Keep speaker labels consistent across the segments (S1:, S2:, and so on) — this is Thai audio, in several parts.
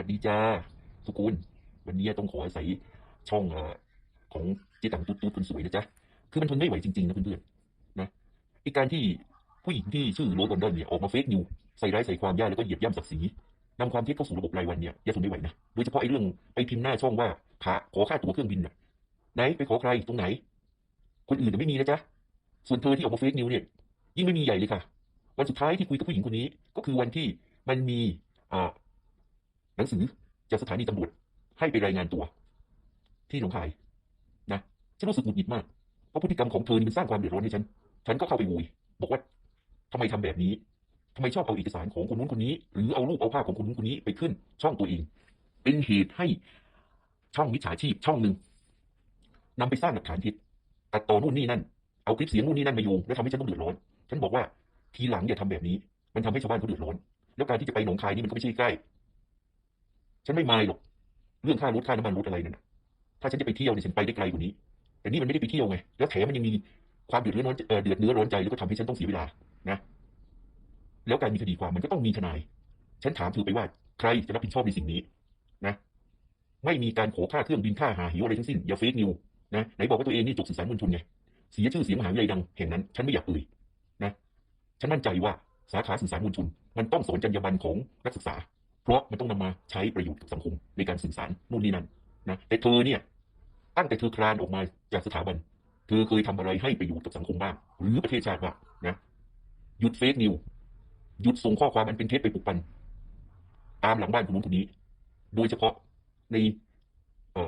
S1: วัสดีจ้าสุกุลวันนี้ต้องขออาศัยช่องอของเจ๊ตังตุ๊ดตุ๊ดคนสวยนะจ๊ะคือมันทนไม่ไหวจริงๆนะเพื่อนๆนะไอการที่ผู้หญิงที่ชื่อโรสบอนดอนเนี่ยออกมาเฟกนิวใส่ร้ายใส่ความย่าแล้วก็เหยียบย่ำศักดิ์ศรีนำความเท็จเข้าสู่ระบบรายวันเนี่ยอย่าทนไม่ไหวนะโดยเฉพาะไอ้เรื่องไปพิมพ์หน้าช่องว่าขาขอค่าตั๋วเครื่องบินน่ะไหนไปขอใครตรงไหน คนอื่นน่ะไม่มีนะจ๊ะส่วนเธอที่ออกมาเฟกนิวเนี่ยยิ่งไม่มีใหญ่เลยค่ะ วันสุดท้ายที่คุยกับผู้หญิงคนนี้ ก็คือวันที่มันมีอ่า นังสือจากสถานีตำรวจให้ไปรายงานตัว ที่หนองคายนะฉันรู้สึกหงุดหงิดมากเพราะพฤติกรรมของเธอนี่มันสร้างความเดือดร้อนให้ฉัน ฉันก็เข้าไปวุยบอกว่าทำไมทำแบบนี้ทำไมชอบเอาเอกสารของคนนู้นคนนี้ หรือเอารูปเอาภาพของคนนู้นคนนี้ไปขึ้น ช่องตัวเอง เป็นเหตุให้ช่องมิจฉาชีพช่องหนึ่งนำไปสร้างหลักฐานเท็จตัดต่อนู่นนี่นั่น เอาคลิปเสียงนู่นนี่นั่นมาโยงแล้วทำให้ฉันต้องเดือดร้อน ฉันบอกว่าทีหลังอย่าทำแบบนี้ มันทำให้ชาวบ้านเขาเดือดร้อน แล้วการที่จะไปหนองคายนี่มันก็ไม่ใช่ใกล้ ฉันไม่มายหรอก เรื่องค่ารถค่าน้ำมันรถอะไรนั่นน่ะถ้าฉันจะไปเที่ยวเนี่ยฉันไปได้ไกลกว่านี้ แต่นี่มันไม่ได้ไปเที่ยวไง แล้วแถมมันยังมีความเดือดเนื้อร้อนเดือดเนื้อร้อนใจแล้วก็ทำให้ฉันต้องเสียเวลา นะ แล้วการมีคดีความมันก็ต้องมีทนาย ฉันถามเธอไปว่าใครจะรับผิดชอบในสิ่งนี้ นะ ไม่มีการขอค่าเครื่องบินค่าหาหิวอะไรทั้งสิ้น อย่าเฟกนิวนะ ไหนบอกว่าตัวเองนี่จบสื่อสารมวลชนไง เสียชื่อเสียงมหาวิทยาลัยดังแห่งนั้น ฉันไม่อยากเอ่ย นะ ฉันมั่นใจว่าสาขาสื่อสารมวลชน มันต้องสอนจรรยาบรรณของนักศึกษา เพราะมันต้องนำมาใช้ประโยชน์กับสังคมในการสื่อสารนู่นนี่นั่นนะแต่เธอเนี่ยตั้งแต่เธอคลานออกมาจากสถาบัน เธอเคยทำอะไรให้ประโยชน์กับสังคมบ้างหรือประเทศชาติบ้างนะหยุดเฟกนิวหยุดส่งข้อความอันเป็นเท็จไปปลุกปันตามหลังบ้านคนนู้นคนนี้ โดยเฉพาะในเอ่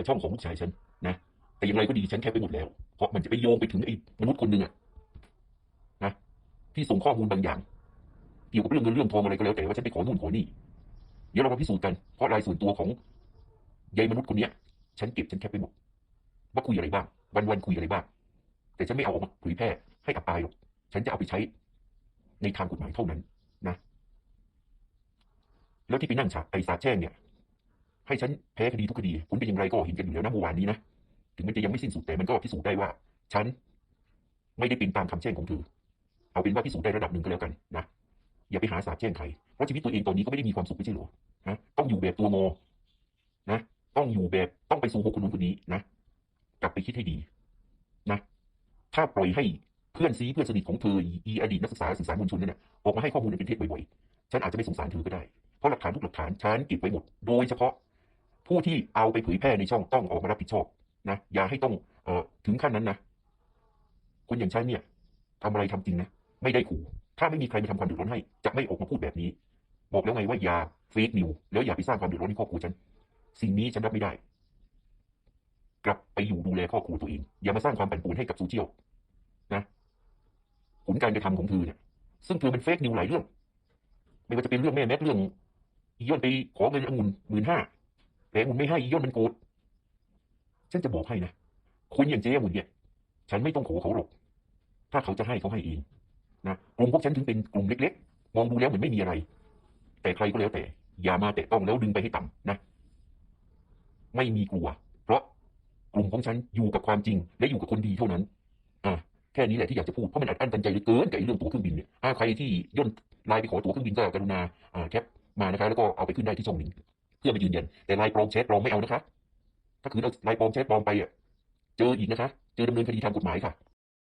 S1: อช่องของลูกชายฉันนะแต่อย่างไรก็ดีฉันแคปไปหมดแล้ว เพราะมันจะไปโยงไปถึงไอ้มนุษย์คนหนึ่งอะนะที่ส่งข้อมูลบางอย่าง เกี่ยวกับเรื่องเงินเรื่องทองอะไรก็แล้วแต่ว่าฉันไปขอนู่นขอนี่ เดี๋ยวเรามาพิสูจน์กัน เพราะรายส่วนตัวของยายมนุษย์คนเนี้ยฉันเก็บฉันแคปไปหมดว่าคุยอะไรบ้าง วันวันๆคุยอะไรบ้าง แต่ฉันไม่เอาออกมาเผยแพร่ให้อับอายหรอก ฉันจะเอาไปใช้ในทางกฎหมายเท่านั้นนะ แล้วที่ไปนั่งฉากไอ้สาแช่งเนี่ย ให้ฉันแพ้คดีทุกคดีผลเป็นอย่างไรก็เห็นกันอยู่แล้วนะเมื่อวานนี้นะ ถึงมันจะยังไม่สิ้นสุดแต่มันก็พิสูจน์ได้ว่า ฉันไม่ได้เป็นตามคำแช่งของเธอ เอาเป็นว่าพิสูจน์ได้ระดับหนึ่งก็แล้วกันนะ อย่าไปหาสาบแช่งใครเพราะชีวิตตัวเองตอนนี้ก็ไม่ได้มีความสุขไม่ใช่หรอนะต้องอยู่แบบตัวงอนะ ต้องอยู่แบบต้องไปสู่โฮคนนู้นคนนี้นะกลับไปคิดให้ดีนะ ถ้าปล่อยให้เพื่อนซีเพื่อนสนิทของเธออีอดีตนักศึกษาสื่อสารมวลชนนั่นนะออกมาให้ข้อมูลอันเป็นเท็จบ่อยๆฉันอาจจะไม่สงสารเธอก็ได้ เพราะหลักฐานทุกหลักฐานฉันเก็บไว้หมด โดยเฉพาะผู้ที่เอาไปเผยแพร่ในช่องต้องออกมารับผิดชอบนะอย่าให้ต้องเอ่อถึงขั้นนั้นนะคนอย่างฉันเนี่ยทำอะไรทำจริงนะ ไม่ได้ขู่ ถ้าไม่มีใครมาทำความเดือดร้อนให้ จะไม่ออกมาพูดแบบนี้ บอกแล้วไงว่าอย่าเฟกนิวแล้วอย่าไปสร้างความเดือดร้อนให้ครอบครัวฉัน สิ่งนี้ฉันรับไม่ได้ กลับไปอยู่ดูแลครอบครัวตัวเอง อย่ามาสร้างความปั่นป่วนให้กับโซเชียลนะผลการกระทำของเธอเนี่ย ซึ่งเธอเป็นเฟกนิวหลายเรื่อง ไม่ว่าจะเป็นเรื่องแม่แม็กเรื่องอีย้อนไปขอเงินองุ่นหมื่นห้าแต่องุ่นไม่ให้อีย้อนมันโกรธฉันจะบอกให้นะคนอย่างเจ๊องุ่นเนี่ย ฉันไม่ต้องขอเขาหรอก ถ้าเขาจะให้เขาให้เอง นะกลุ่มพวกฉันถึงเป็นกลุ่มเล็ก ๆ มองดูแล้วเหมือนไม่มีอะไร แต่ใครก็แล้วแต่ อย่ามาแตะต้องแล้วดึงไปให้ต่ำนะ ไม่มีกลัว เพราะกลุ่มของฉันอยู่กับความจริง และอยู่กับคนดีเท่านั้น อ่าแค่นี้แหละที่อยากจะพูดเพราะมันอัดอั้นตันใจเหลือเกินกับเรื่องตั๋วเครื่องบินเนี่ยอ่าใครที่ย่นไลน์ไปขอตั๋วเครื่องบินก็กรุณาอ่าแคปมานะคะแล้วก็เอาไปขึ้นได้ที่ช่องหนึ่งเพื่อมายืนยันแต่ไลน์ปลอมแชทปลอมไม่เอานะคะ ถ้าคือเอาไลน์ปลอมแชทปลอมไปอะเจออีกนะคะ เจอดำเนินคดีทางกฎหมายค่ะ